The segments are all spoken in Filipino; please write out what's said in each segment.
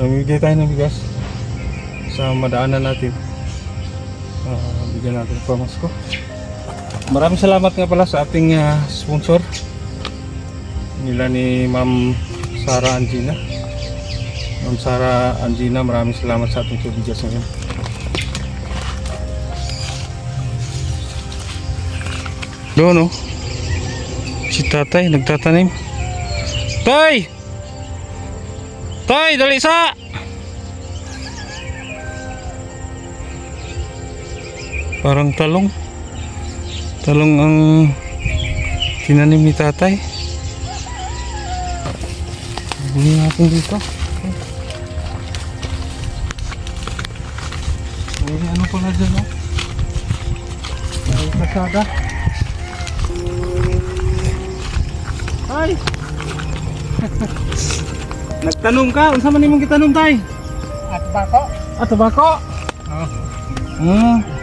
Mamimigay tayo ng bigas sa madaanan natin. Ah, bigyan natin ng pamasko. Maraming salamat nga pala sa ating ah, sponsor nila ni Ma'am Sara Angina. Ma'am Sara Angina, maraming salamat sa ating bigas ngayon. Doon oh. Si tatay nagtatanim. Tay! Tay, dali sa! Parang talong. Talong ang tinanim ni tatay. Buli natin dito. May ano pala dyan oh. May kasada. Ay! Nagtanong ka, unsa man imong gitanong tay? At bako? Ah, tabako. Oh. Mm.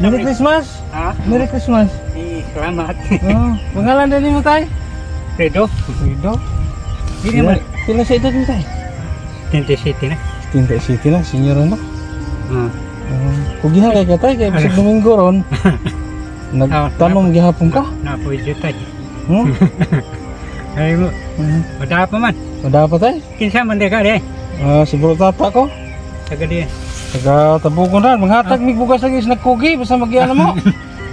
Merry Christmas. Ha? Merry Christmas. Eh, salamat. Oh, pangalan din mo tay? Fredo? Rido. Hindi naman. Pila sa edad mo tay? 20 City na. Tinta City na, senior na. Ah. Uh, kugihan kay katay kay bisag Domingo ron. Nagtanong gihapon ka? Napoy tayo. Hmm? Ay mo, Hmm. wala pa man. Pa tay? Kinsa man di ka di. Ah, siguro tata ko. Taga di. Taga tabugon ra, manghatag mig bugas lagi sa nagkugi basta magiana mo.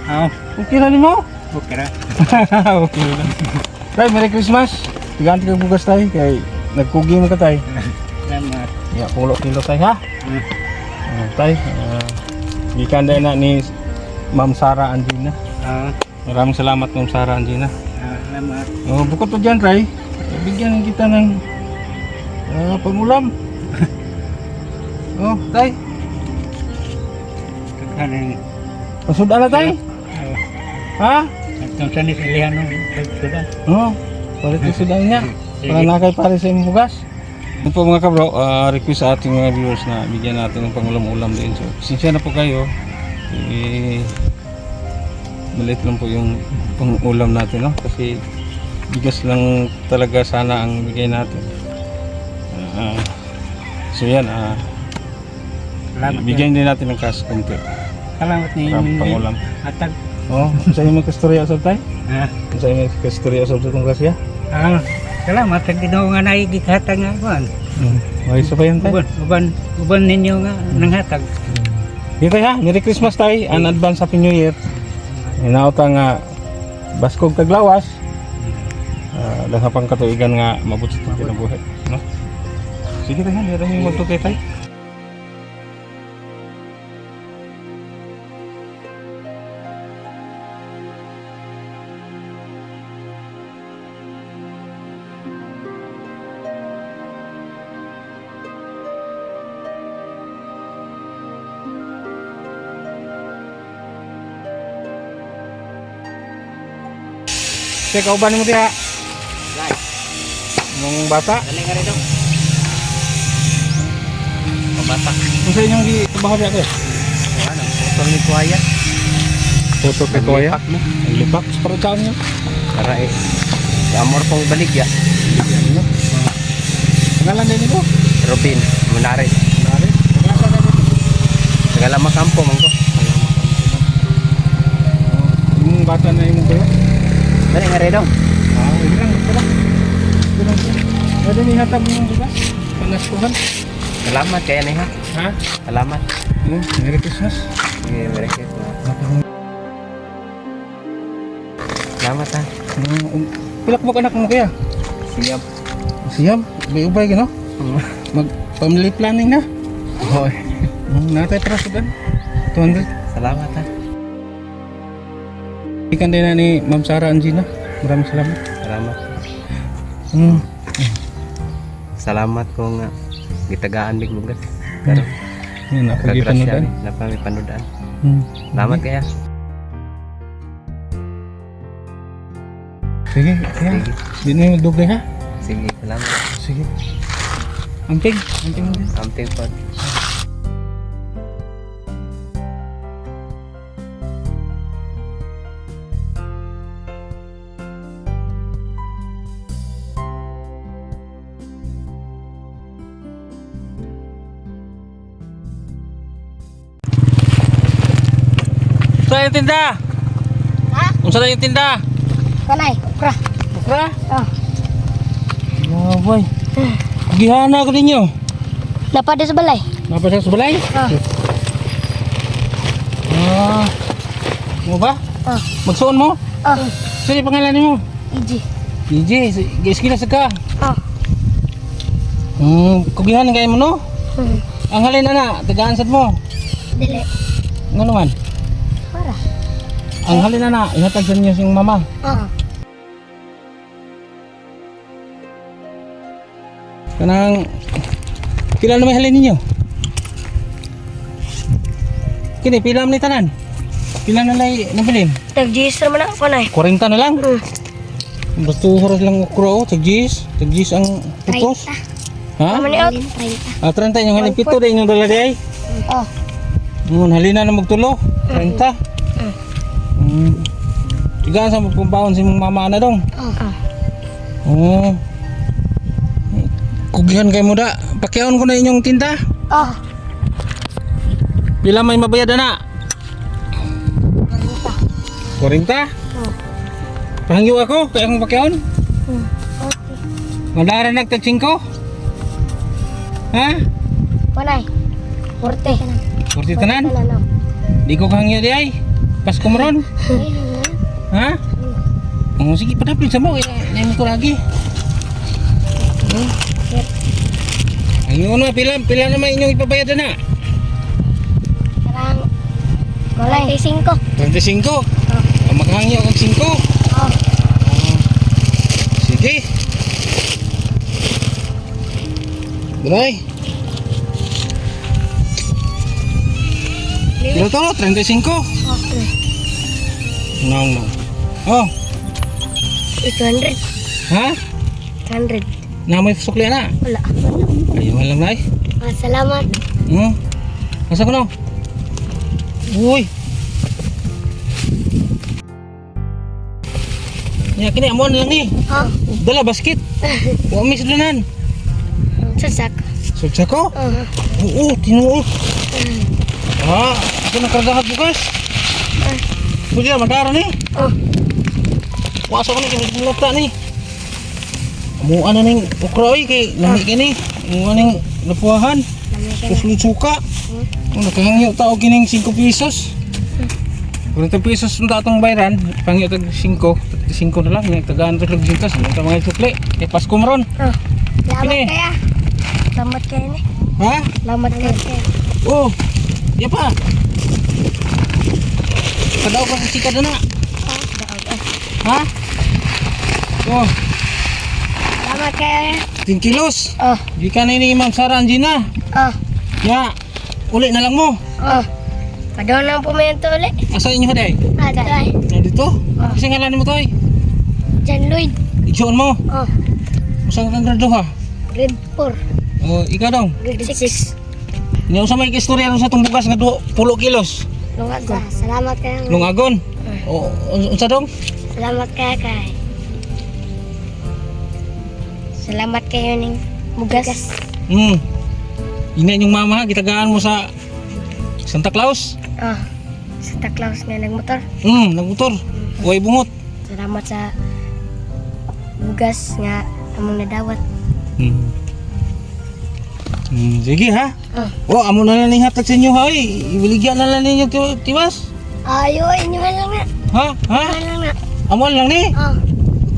Ah, Okay na nimo? okay ra. okay na. Tay, Merry Christmas. Tiganti kag bugas tay kay nagkugi mo ka tay. Salamat. Ya, pulo kilo tay ha. Hmm. Uh, tay, uh, gikan na ni Ma'am Sara Andina. Ah, Maraming salamat Ma'am Sara Andina. ah, salamat. Oh, bukod pa dyan, Tay, bigyan kita ng ah, pangulam. oh, Tay, Kakanin. pasuda na, Tay. Ha? Itong sa nisilihan ng pagsudan. Oh, palit yung sudan niya. Para nakay pare sa imong bugas. Ito po mga kabro, ah, request sa ating mga viewers na bigyan natin ng pangulam-ulam din. So, sinsya na po kayo. Eh, maliit lang po yung pangulam natin, no? Kasi bigas lang talaga sana ang bigay natin. Ah, so yan, Salamat. bigyan din natin ng cash konti. Salamat ni Para pangulam. Atag. Oh, sa iyo magkastorya sa tay? Ah, Sa iyo magkastorya sa itong kasya? ah, salamat sa Ginoo nga naigikhatag nga kuan. Hmm. Okay, isa pa yan tay? Uban, uban, uban ninyo nga nanghatag. Dito ha, Merry Christmas tay, an advance Happy New Year. Inauta nga baskog taglawas. Uh, lang pang katuigan nga mabuti sa kinabuhi, no? Sige tayo, meron yung magtutay tay. Sige, kauban mo diha. Mong bata. Dali nga rin Pabata. Kung sa inyong gitrabaho diha kayo? Ano, putol ni Kuya. Foto kay Kuya. Ang lipak. Para saan nyo? Para eh. Amor pong baligya. Pangalan din ito? Robin, Munari. Nari. Pangalan na dito. Tagala makampo man ko. Yung bata na yung kuya. Dali nga rin Ah, hindi lang. Ito lang. Ito lang. Pwede nihatag mo yung. Panaskuhan. Salamat kaya ni ha. Salamat. Hmm, Merry Christmas. Sige, Merry Christmas. Salamat ha. um, Pilak mo anak mo kaya? Siyam. May ubay gano? Mag family planning na. Hoy. Hmm, natay para sudan. 200. Salamat ha. Ikan din ni Ma'am Sara Angina. Maraming salamat. Salamat. Hmm. Salamat ko nga gitagaan mig bugas. Pero Yun, nakagitan na kagrasya dan. ni na pami panudaan. Hmm. Salamat kaya. Sige, kaya. Sige. Di na yung ha? Sige, salamat. Sige. Amping. Amping. Amping po. Yung tinda? Ha? Kung saan yung tinda? Kanay, okra. Okra? Oh. Mabay. Gihana ko ninyo. Dapat sa balay. Napasok sa balay? Oh. Ah. Mo ba? Oh. Magsuon mo? Oh. Sino pangalan mo? Iji. DJ, giskila sa ka. Oh. Hmm, kugihan kayo mo no? Hmm. Ang halin na na, tagaan sad mo. Dili. Nga naman. Ang halin na na, ihatag sa inyo siyang mama. Oh. Kanang, pila na may halin ninyo? Kini, pila mo ni tanan? Pila na lay nabilin? Tag-gis naman ako kanay. 40 na lang. Hmm. Basta horas lang ukro, tagjis. Tagjis ang putos. Ha? Naman ni out. Ah, 30 yung halin pito din yung dala di ay. Oh. Halina na magtulo. 30. Hmm. Tigaan sa magpumbaon si mong mama na dong. Oh. Oo. Kugihan kay mo da. Pakiaon ko na inyong tinda. Oh. Pila may mabayad na? 40? Oh. Pahangyo ako, kaya akong pakiaon. Hmm. Okay. Mandara nagtag 5? Ha? Kanay. Porte. 40 tanan? Tanan. Di ko kahangyo di ay. Pasko mo ron. Ha? Oh, sige, padapin sa mo. Inayin ko lagi. Hmm? Ayun na, pila, pila naman inyong ipabayad na. Karang. Malay. 35. 35. Oh. Maghangyo kang 5. Oh. Sige. Bye. Kilo to, 35. Okay. No, no. Oh, 800. ha? 100. Na may sukli na. Wala. Ayun lang na Ah, salamat. Hmm? Asa ko no? Uy. Ya kini amon lang ni. Oh. Dala basket. Wa mi sudanan. Sasak. Suksa ko? Oh. Oo, tinuod. Ah, ako nakaragahat bukas. Pwede na, mandara ni. Oh. Wasa ko ni, mulata ni. Mo ano ning ukroy kay lami kini. Mo ning na. Kusulod suka. Kung nakahangyo tao kining 5 pesos. 40 pesos ang datong bayaran, pangyo tag 5, 5 na lang, yung tagaan to lag jintas, yung mga sukli. Eh Pasko mo ron. Oh. Kini. kaya. Salamat kaya ni. Ha? Salamat kaya. Oh. Ya pa. Kadaw ka sa chika na. Ha? Oh, Salamat kaya. 10 kilos. Oh. Di ka na ini Ma'am Sara Angina. Oh. Ya, uli na lang mo. Oh. Padaw na po may ito ulit. Asa inyo haday? Ada. Na dito? Kasi ngalan mo toy. Jan Lloyd. Igsoon mo. Oh. Usang kang grado ha. Grade 4. Oh, ikaw dong. Grade 6. Nya usa may istorya sa tong bugas nga 20 kilos. Lungagon. Salamat kaya. Lungagon. O unsa dong? Salamat kaya kay. Salamat kayo ning mugas. Hmm. Ina yung mama gitagaan mo sa Santa Claus. Oh. Santa Claus nga nagmotor. Hmm, nagmotor. Uy bungot. Salamat sa bugas nga among nadawat. Hmm. Hmm, sige ha. Oh. Oh, amo na lang hatag sa inyo ha. oy. Iwiligyan na lang ninyo ti- tiwas. Ayo, inyo lang na. Ha? Ha? Inyo lang na. Amo lang ni. Oh.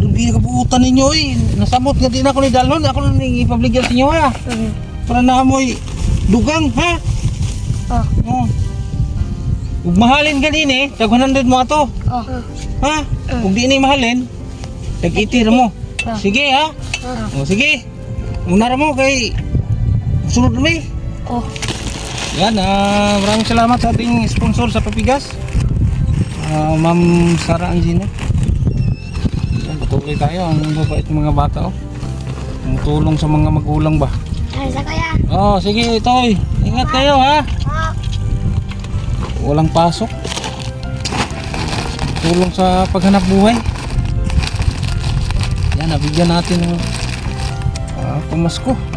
Hindi ka puutan ninyo eh. Nasamot nga din ako ni Dalon. Ako lang ni ipabligyan sa inyo ha. Mm. Para na amoy dugang ha. Oh. Oh. Ug mahalin ganin eh. Tag 100 mo ato. Oh. Ha? Kung di ni mahalin, tag 80 ra mo. Oh. Sige ha. Oh. O sige. Una mo kay sunod na may. Oh. Yan, ah, maraming salamat sa ating sponsor sa papigas. Ah, Ma'am Sara Angina. Yan, patuloy tayo. Ang babait ng mga bata oh. Tumutulong sa mga magulang ba. Ano sa? Oh, sige, Toy. Ingat kayo ha. Oh. Walang pasok. Tulong sa paghanap buhay. Yan, nabigyan natin ng ah, pamasko.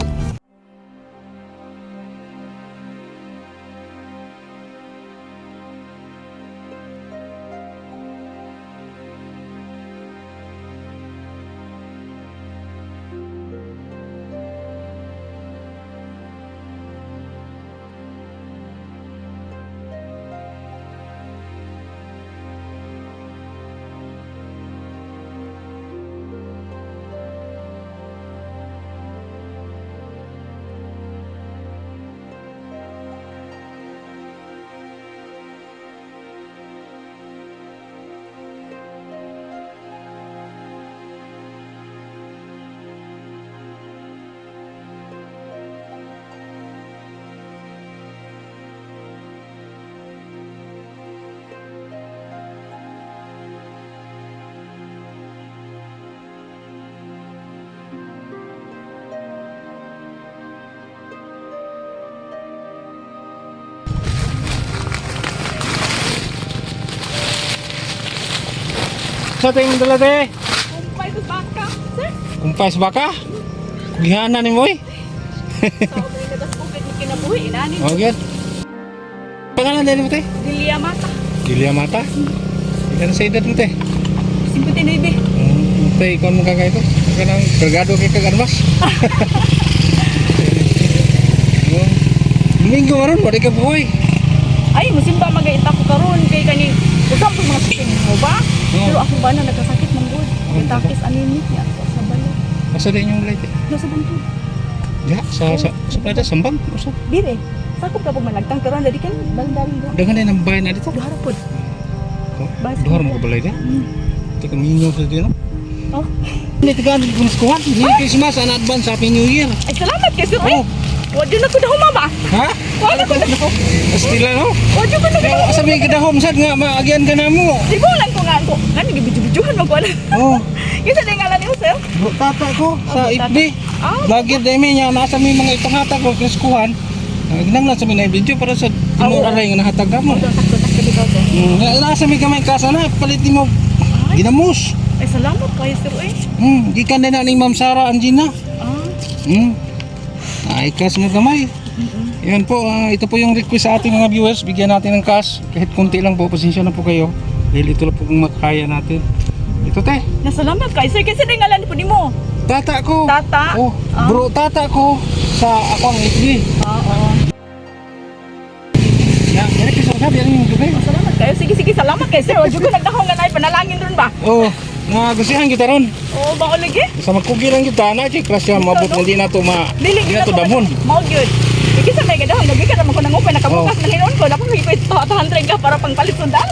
Sa tingin dala te. Kumpay ko baka, sir. Kumpas baka. Gihana ni mo eh. Tao ko yung nagas ni kinabuhi. Okay. Pangalan din mo te? Dilia Mata. Julia Mata. Ikan sa edad mo te. 59. Hmm, te, ikaw mo kaka ito. Ikaw nang kargado kay kagarmas. Domingo maron, wala ka buhay. Ay, musimba magaita ko karon kay kani usap ko mga sikin mo ba? Oo. Pero ako ba na nagkasakit ng good. Oo, Yung takis anemic niya sa sa balo. Asa din yung light eh? Nasa bantod. Ya, sa sa sa plata sambang. Usa. Dire. Sakop ka pag malagtang karon dali kan dalang-dalang do. Dagan din ang bayan na dito. Duhara pod. Basta. Duhar mo balay din. Hmm. Tika minyo sa dito. Oh. Hindi tika ano kung skuhan. Ni Christmas an advance happy new year. Ay salamat kay sir. Oh. Oh. Wadi na ko daw mama. Ha? Wala ko na. Astila no. Wadi ko na. Kaya sabi ka dahom sad nga maagyan ka na mo. Simulan ko nga ko. Ngani gibidyo-bidyohan mo ko. Oh, Yung sa ngalan niyo sir. tata ko sa. FB. Ah. Lagi demi niya nasa may mga ipanghatag ko kiskuhan. Ginang lang sa may video para sa timur Oo. aray nga nahatag na mo. Nga- nasa may kamay kasa na palitin mo ginamos. Ay salamat kayo sir eh. Hmm, gikan din na ni Ma'am Sara Angina. Ah. Hmm. Ay, kas mo gamay. Yan po, ah, ito po yung request sa ating mga viewers. Bigyan natin ng cash. Kahit konti lang po, pasensya na po kayo. Dahil ito lang po kung makakaya natin. Ito te, Nasalamat kayo sir kasi sa ngalan po nimo. tata ko. Tata? Oh, Ah. bro, tata ko sa akong FB. Oo. Yan, yan kasi sabi yan yung gabi. Salamat kayo. Sige sige salamat kayo sir. Wajud ko nagdahong nga nay panalangin ron ba? Oh, nagusihan kita ron. Oo, ba lagi? Sa magkugi lang kita na, cik, klasya, mabot na di na to ma... Dili Di na to damon. Mao gyud. Sige sa may gadahon lagi ka naman ko nangupay nakabukas na hinon ko. Dapat hipit to 200 ka para pangpalit sundang.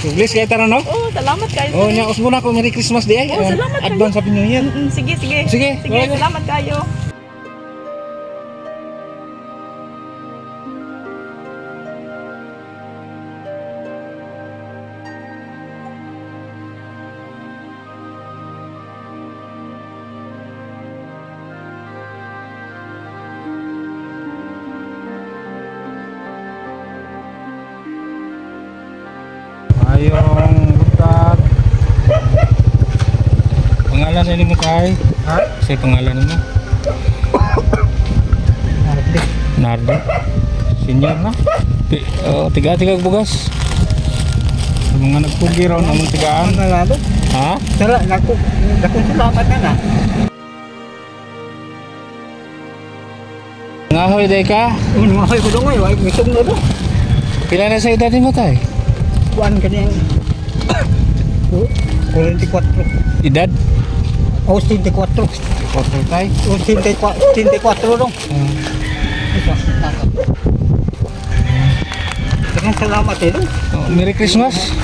so, please, kaya tara no? Oo, salamat kayo. Oh, nya, usbo na ko, Merry Christmas di ay. Oh, salamat. Advance Happy New Year. Mm, mm, Sige sige. Sige, salamat kayo. Pangalan ni mo kay? Ha? Sa pangalan mo? Nardi. Nardi. Senior na. Ti, oh, tiga-tiga bugas. Sa mga nagpugi raw namang tigaan. Ha? Sala, naku, naku salamat na na. Ngahoy day ka. Yung mga ko ngayon, ay misong na doon. Pila na sa edad mo tay? Kuan ka niyan. 44. Edad? O, 54. Quarter tay. O, 54 54 dong. Uh, Ito, naka. Dagang salamat eh oh, Merry Christmas.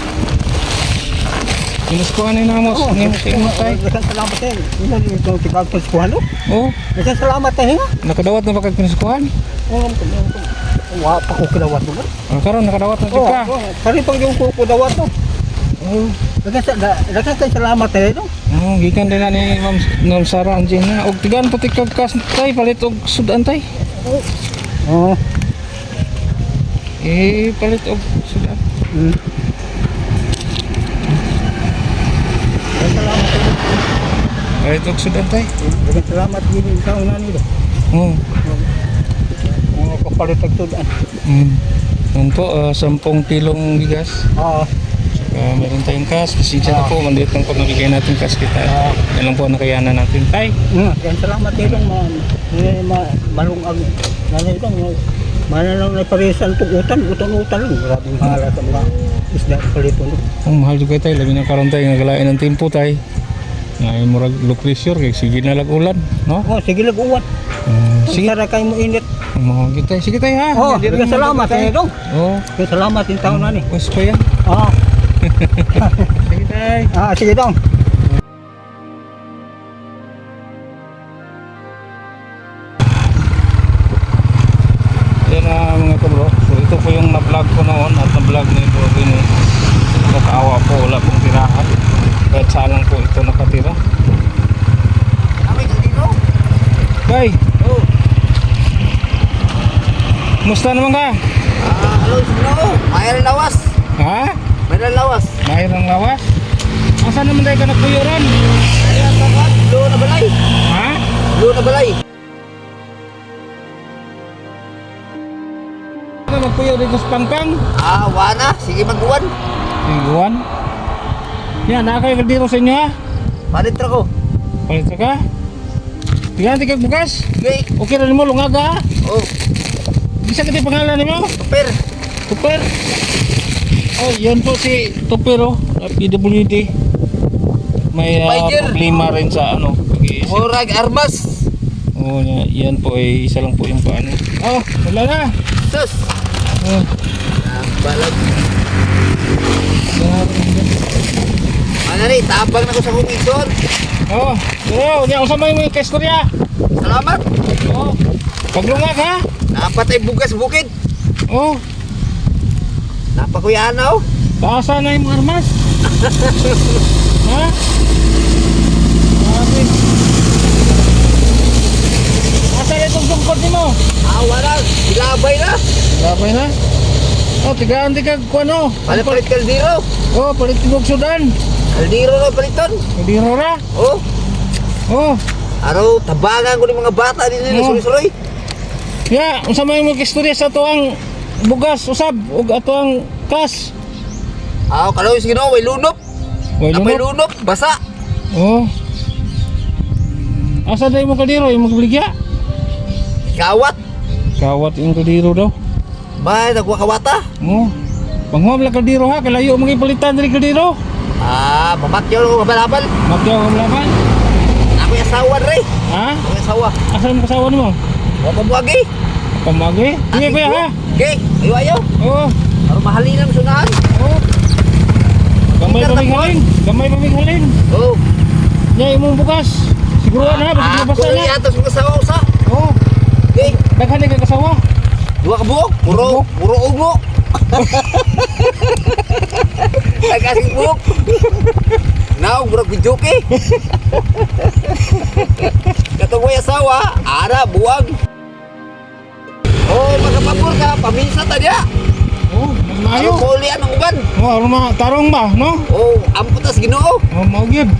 Ni namo Oo, ni mo tay. dagang salamat eh. Ina yung tigag sa skuhan do. Oh, Dagang salamat eh nakadawat na ba kag pinuskuhan? Oo, wa pa ko kilawat mo. Oh, karon nakadawat na Oo, ka. oo. Kari pang yung ko dawat. Oh. Da- dagang sa salamat eh. Oh, gikan din na ni Ma'am Ma'am Sara Angina. Og tigan puti kag kas tay palit og sudan tay. Oo. Eh palit og sudan. Mm. Palit og sudan tay. Dagang salamat din yung taon na nito. Oh. Mga kapalit ang tudan. Mm. Yan po, ah, 10 kilong bigas. Oo. Uh, meron tayong cash. Pasensya na po, mandiit lang po nabigay natin cash kita. Ah. Yan lang po ang nakayanan natin. Tay, Nga, yan salamat din ma, ma, ma malung ang nanay dong mananang na parisan tugutan, utan-utan lang. Maraming mahala sa mga isda palito. ang mahal juga tayo. Labi na karon tayo, nagalain ng tempo tayo. Ngay murag low pressure, kay sige na lag ulan. No? Oh, sige lang uwan. Uh, sige, ra kay mo init. mga kita. Sige tayo ha. Oh, salamat eh dong. Oh, salamat yung taon na ni. Wes pa yan. Ah, Sige tayo. ah sige dong. Yan na mga kabro. So ito po yung na-vlog ko noon at na-vlog ni Bro Vino. Nakaawa po, wala pong tirahan. Kahit saan lang po ito nakatira. Bay! Oh. Musta naman ka? Ah, hello, hello. Mayroon lawas. Ha? Mayroon lawas. Mahirang lawas? Asa naman tayo ka nagpuyoran? Ayan, kawan. Lo na balay. Ha? Lo na balay. Ano magpuyo dito sa pangpang? Ah, wana. Sige magbuwan. Iguan. Yan, nakakay ka dito sa inyo ha? Palit ra ko. Palit ka? Tingnan tingnan bukas. Okay. Okay rin mo, lungaga ha? Oh, Bisa kita pangalan mo? per. Tupper. Oh, yun po si Tupper oh, na PWD. May ah, Spider. problema rin sa ano, pag-iisip. Murag armas. Oh, yan, yan po ay isa lang po yung paano. Oh, wala na. Sus. Oh, Ah, balag. yan natin. Ano rin, tabang na ko sa komisyon. Oh, pero yan usama mo yung kestorya. Salamat. Oh. Paglungag ha. Dapat ay bugas bukid. Oh, Napakuyanaw. taasa na yung mga armas. ha? Grabe. Asa na itong tungkod mo? Ah, wala. Ilabay na. Grabe na. Oh, tigaan tigag ko ano. Palit-palit kaldiro. Oh, palit tibog sudan. Kaldiro na paliton. Hindi rora. Oh, Oh, araw, tabangan ko ng mga bata din nila. Oh. Suloy-suloy. ya, unsa may mo istorya sa tuang bugas usab ug ato ang kas. Ah, kalau sige no, may lunop. Way May lunok. lunop, basa. Oh. Asa day mo kadiro yung magbaligya? Kawat. Kawat yung kadiro daw. Bay, nagwa kawata. Oh. Panghom lang kadiro ha, kalayo mga palitan diri kadiro. Ah, mamatyaw ko mabalabal. Magdaw ang laban. Ako yung asawa rin. Ha? Ako yung asawa. Asa mo kasawa nimo? Huwag mabuwagi. Pamagi. Sige kuya ha. Okay, ayaw ayaw. Oh. Para mahalin ang sunahan. Oh. Gamay pa mig halin. Gamay pa mig halin. Oh. Nya imong bukas. Siguruan ha, basta Ah, mabasa kung na. iatos mo kasawa usa. Oh. Okay, Daghan kang kasawa. dua ka buok. Puro, puro ugo. Nagkasing buok. Now, murag bijuki. Katong may asawa, ara, buwag. Oh, magkapapor ka, paminsa ta diya. Oh, mayo. mo ulian ang uban. Oh, ano mga tarong ba, no? Oh, amputas ginoo. Oh, maugib.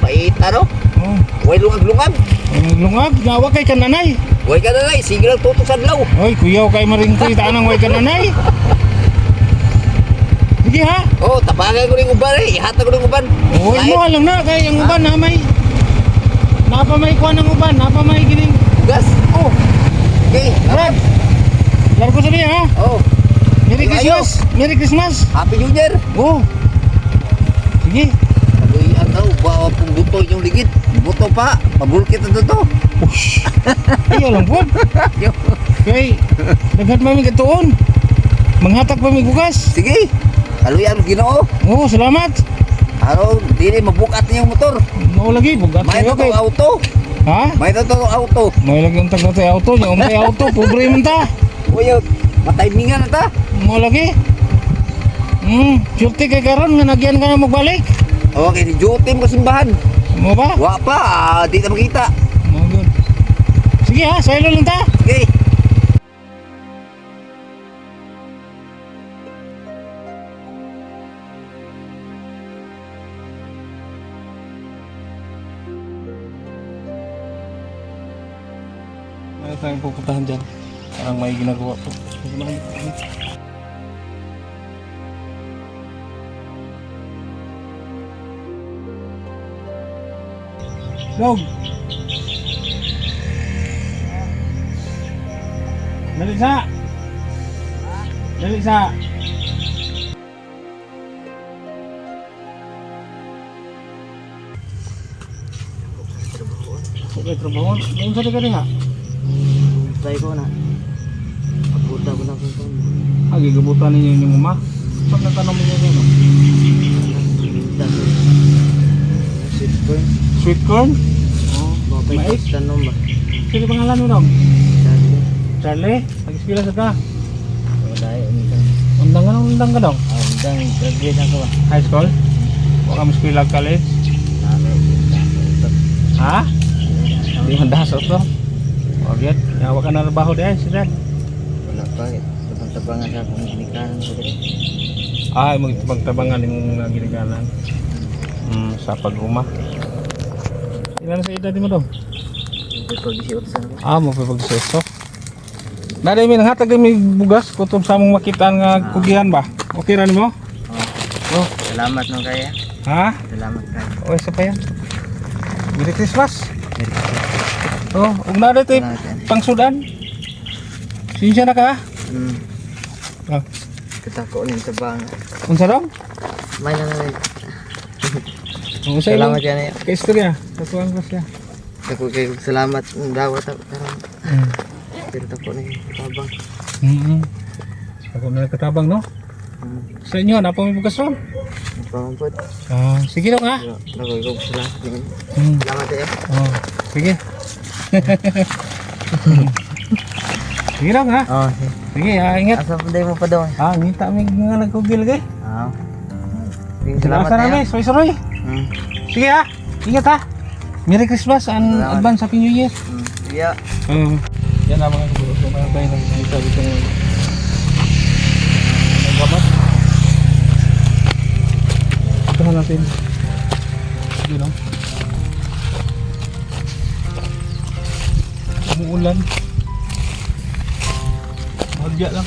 Paita no? Oh. Way lungag-lungag. Ang lungag, nawa kay kananay. Way ka na lang, sige lang tutok sa adlaw. Oy, kuyaw kay maringkoy tanang way kananay. Sige ha. Oh, tabangan ko rin uban eh. Ihatag ko rin uban. Kahit mo alam na kay ang uban na may Napa may kuan ng uban, napa may gining. Gas. Oh, Okay. Brad. Laro ko sabi ha. Oh, Merry. Christmas. Merry Christmas. Happy New Year. Oh. Sige. Kaluyan daw, bawa pong buto yung ligid. Buto pa, pabulkit na to. Ush. Ayo lang po. Kay daghat mami katuon. Manghatag pa mi bugas. Sige, kaluyan ginoo. Oh, salamat. Araw, dili mabukat niya yung motor. Mao lagi bugat May to auto. Ha? May to auto. May lagi ang tagna tayo auto, yung may auto, pobre man ta. Uy, mataymingan na ta. Mo lagi. Hmm, sulti kay karon nga nagyan ka na magbalik. Okay, si Jotim ko simbahan. Mo ba? Wa pa, ah, di na makita. Mo good. Sige ha, saylo lang ta. Okay. Ano tayong pupuntahan dyan? Parang may ginagawa po. Dog! Dali sa! Dali sa! Okay, trabaho. Ngayon sa taga ha? Try ko na. Pagbuta ko na kung kung. Agi gabutan ninyo yung uma. Pag natanong ninyo yun, no? Sweet corn. Sweet corn? Oh, Mga Mais? tanong ba? Sino pangalan mo dong? Dati. Charlie? Nag-eskwela sa ka? Dahil umintang. Undang ka nung undang ka dong? Ah, umintang. Graduate ako ba? High school? Wala mo eskwela college? Ha? Hindi mo dasot to? Huwag yan. Yawa ka na di ay, si dad. Wala pa eh. Sabang tabangan sa kung ginikanan ko rin. Ay, mag magtabangan yung uh, ginagalan. Mm, sa pag-uma. Ilan sa edad mo daw? Ah, mo pa pag-seso. Naday mi nanghatag mi bugas kutob sa among makita nga kugihan ba? Okay ra nimo? Oh, Salamat no kaya. ha? Salamat kaya. O isa pa yan. Merry Christmas. Oh, ug na tay pang sudan. Sinsya na ka? Hmm. Ah, Kita ko nin sa bang. unsa daw? May na na. Unsa ilang Salamat yan eh. ka istorya? Sa tuwang ko siya. Ako kay salamat dawat karon. Mm. Pero ko ni tabang. Mm. Ako na katabang no? Hmm. Sa inyo na pa may bugas ron. Pampot. Ah, sige daw nga. Ako ko salamat. Mm. Salamat ya. Oh, sige. sige lang ha. Oh. Sige, ah, ingat. Asa pa mo pa daw. Ah, ngita mi nga nagkugil kay. Ah. Salamat Salamat na ya. Soy soy. Hmm. Sige ha. Ingat ha. Merry Christmas and Salamat. advance Happy New Year. Hmm. Iya. Um, yan ang mga kaburo. So, mga tayo nagkita dito ng nagamat. Ito natin. Sige lang. Umuulan. Magya lang.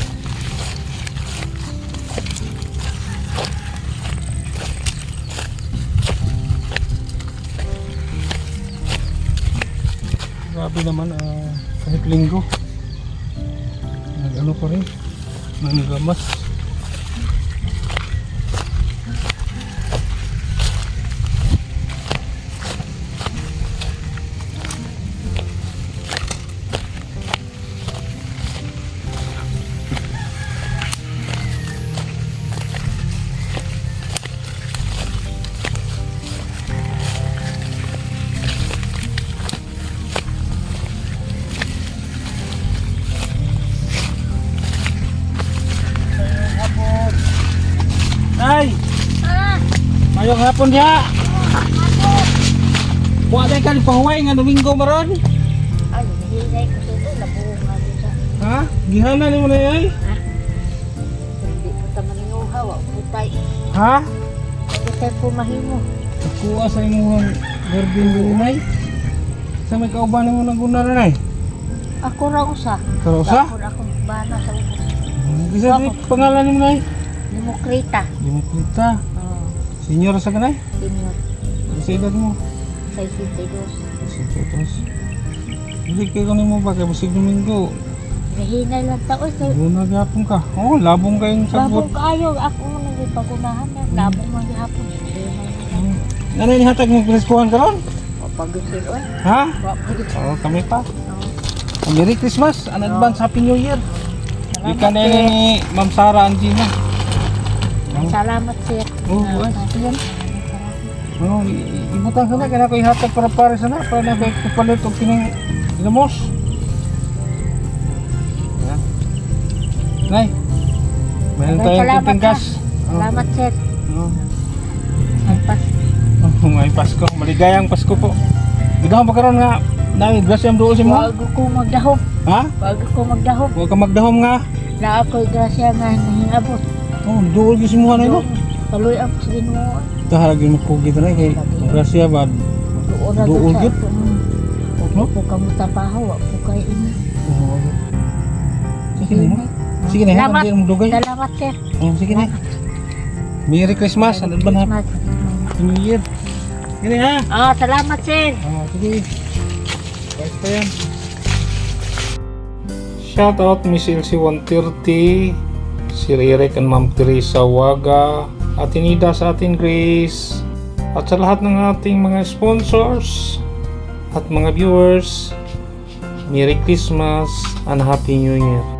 Grabe naman, ah, kahit linggo. Nag-ano pa rin. Nanggamas. Ay! Mayong hapon niya! Buwa tayo ka ni pahuway nga Domingo maron. Ay, hinay ko sa ito. Nabuong nga dito. Ha? Gihana ni mo na yay? Hindi po ta maninguha. Wa po tayo. Ha? Hindi tayo po mahimo. Nakuha sa imong garden dunay. Sa may kauban mo nang guna rin ay. Ako ra usa. Pero sa? Ako ra akong bana sa ubos. Kisa di pangalan mo na Demokrita. Di mo kita. Oh, Senior sa kanay? senior. Sa edad mo? 62. Sige, tapos. Hindi kayo ni mo ba kay Busig Domingo? Nahinay lang tao. Kay Guna gapon ka. Oh, labong kayong sagot. Babong kaayo. Ako mo nang ipagunahan na. Labong man gihapon. Hinay Ano yung hatag mo preskuhan ka ron? Papagusin. Oy. Ha? Dito. Oo, kami pa. Oh. Merry Christmas and advance Happy New Year. Salamat, Ika na ni Ma'am Sara Angina. Salamat, sir. Oo, oh, ay, yan. Oh, i- i- ibutang sana kaya ako ihatag para pare sana para na kay kupalit og kining ilamos. Yan. Nay. Ay, tayong kunting gas. Salamat, sir. Oh. Nagpas. Oh, may Pasko. Maligayang Pasko po. Gidahon pa karon nga Nay, grasyam doon si mo. Bago ko magdahom. Ha? Bago ko magdahom. Huwag ka magdahom nga. Na ako'y grasya nga nahingabot. Oh, gyud si mo na imo. Tuloy ang sige mo. Taharag yung magkugi na kay ba. Na gyud? Po ka mo tapaho. Huwag po ini. Oh. Sige na. Sige na, Salamat. hindi mo dugay. Salamat, sir. Oh, sige na. Merry Christmas New Year. Sige ha. Ah, salamat, sir. Oh, sige. Bye pa yan. Shout out Miss Elsie 130, si Rirek and Ma'am Teresa Waga, at Inida sa ating Grace, at sa lahat ng ating mga sponsors at mga viewers, Merry Christmas and Happy New Year.